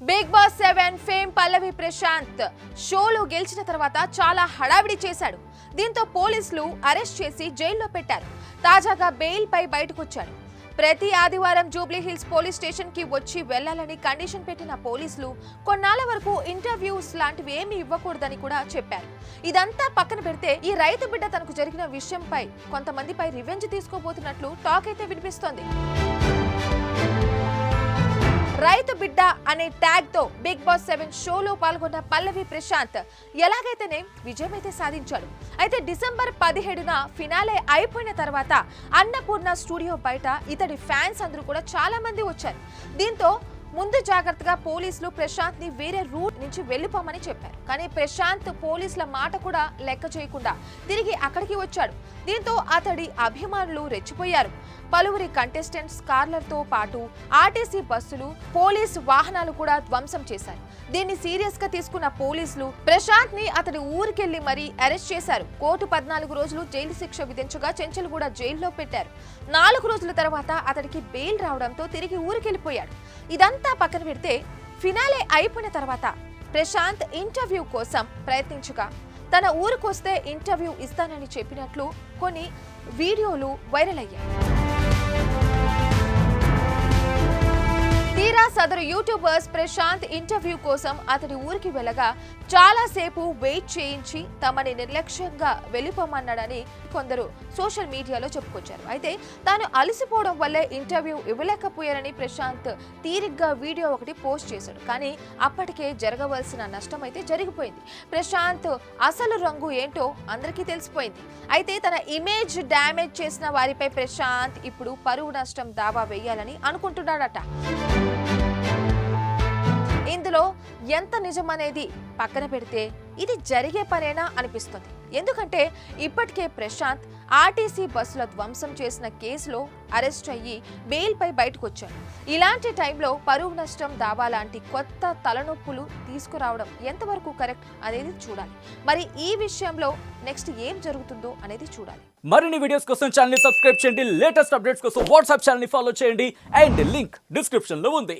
Bigg Boss seven fame Pallavi Prashanth. షోలో గెలిచిన తర్వాత చాలా హడావిడి చేశాడు. దీంతో పోలీసులు అరెస్ట్ చేసి జైల్లో పెట్టారు. తాజాగా బెయిల్ పై బయటకొచ్చాడు ప్రతి ఆదివారం జూబ్లీ హిల్స్ పోలీస్ స్టేషన్కి వచ్చి వెళ్ళాలని కండిషన్ పెట్టిన పోలీసులు కొన్నాళ్ళ వరకు ఇంటర్వ్యూస్ లాంటివి ఏమీ ఇవ్వకూడదని కూడా చెప్పారు. ఇదంతా పక్కన పెడితే ఈ రైతు బిడ్డ తనకు జరిగిన విషయంపై కొంతమందిపై రివెంజ్ తీసుకోబోతున్నట్లు టాక్ అయితే వినిపిస్తోంది. రైతు బిడ్డ అనే ట్యాగ్తో బిగ్ బాస్ సెవెన్ షోలో పాల్గొన్న పల్లవి ప్రశాంత్ ఎలాగైతేనే విజయం అయితే సాధించాడు. అయితే డిసెంబర్ పదిహేడున ఫినాలే అయిపోయిన తర్వాత అన్నపూర్ణ స్టూడియో బయట ఇతడి ఫ్యాన్స్ అందరూ కూడా చాలా మంది వచ్చారు. దీంతో ముందు జాగ్రత్తగా పోలీసులు ప్రశాంత్ని వేరే రూట్ నుంచి వెళ్ళిపోమని చెప్పారు. కానీ ప్రశాంత్ పోలీసుల మాట కూడా లెక్క చేయకుండా తిరిగి అక్కడికి వచ్చాడు. దీంతో అతడి అభిమానులు రెచ్చిపోయారు. పలువురి కంటెస్టెంట్స్ కార్లతో పాటు ఆర్టీసీ బస్సులు పోలీసు వాహనాలు కూడా ధ్వంసం చేశారు. దీన్ని సీరియస్గా తీసుకున్న పోలీసులు ప్రశాంత్ని అతడి ఊరికెళ్ళి మరీ అరెస్ట్ చేశారు. కోర్టు పద్నాలుగు రోజులు జైలు శిక్ష విధించగా చెంచల్గూడ జైల్లో పెట్టారు. నాలుగు రోజుల తర్వాత అతడికి బెయిల్ రావడంతో తిరిగి ఊరికెళ్ళిపోయాడు ఇదంతా పక్కన పెడితే ఫినాలే అయిపోయిన తర్వాత ప్రశాంత్ ఇంటర్వ్యూ కోసం ప్రయత్నించగా తన ఊరికొస్తే ఇంటర్వ్యూ ఇస్తానని చెప్పినట్లు కొన్ని వీడియోలు వైరల్ అయ్యాయి. సదరు యూట్యూబర్స్ ప్రశాంత్ ఇంటర్వ్యూ కోసం అతడి ఊరికి వెళ్ళగా చాలాసేపు వెయిట్ చేయించి తమని నిర్లక్ష్యంగా వెళ్ళిపోమన్నాడని కొందరు సోషల్ మీడియాలో చెప్పుకొచ్చారు. అయితే తాను అలసిపోవడం వల్లే ఇంటర్వ్యూ ఇవ్వలేకపోయారని ప్రశాంత్ తీరిగ్గా వీడియో ఒకటి పోస్ట్ చేశాడు. కానీ అప్పటికే జరగవలసిన నష్టం అయితే జరిగిపోయింది. ప్రశాంత్ అసలు రంగు ఏంటో అందరికీ తెలిసిపోయింది. అయితే తన ఇమేజ్ డ్యామేజ్ చేసిన వారిపై ప్రశాంత్ ఇప్పుడు పరువు నష్టం దావా వేయాలని అనుకుంటున్నాడట. ఎంత నిజమనేది పక్కన పెడితే ఇది జరిగే పనేనా అనిపిస్తుంది. ఎందుకంటే ఇప్పటికే ప్రశాంత్ ఆర్టీసీ బస్సుల ధ్వంసం చేసిన కేసులో అరెస్ట్ అయ్యి బెయిల్పై బయటకు వచ్చాడు ఇలాంటి టైంలో పరువు నష్టం దావా లాంటి కొత్త తలనొప్పులు తీసుకురావడం ఎంతవరకు కరెక్ట్ అనేది చూడాలి. మరి ఈ విషయంలో నెక్స్ట్ ఏం జరుగుతుందో అనేది చూడాలి. మరిన్ని వీడియోస్ కోసం ఛానల్ సబ్స్క్రైబ్ చేయండి. లేటెస్ట్ అప్డేట్స్ కోసం వాట్సాప్ ఛానల్ ఫాలో చేయండి. అండ్ లింక్ డిస్క్రిప్షన్లో ఉంది.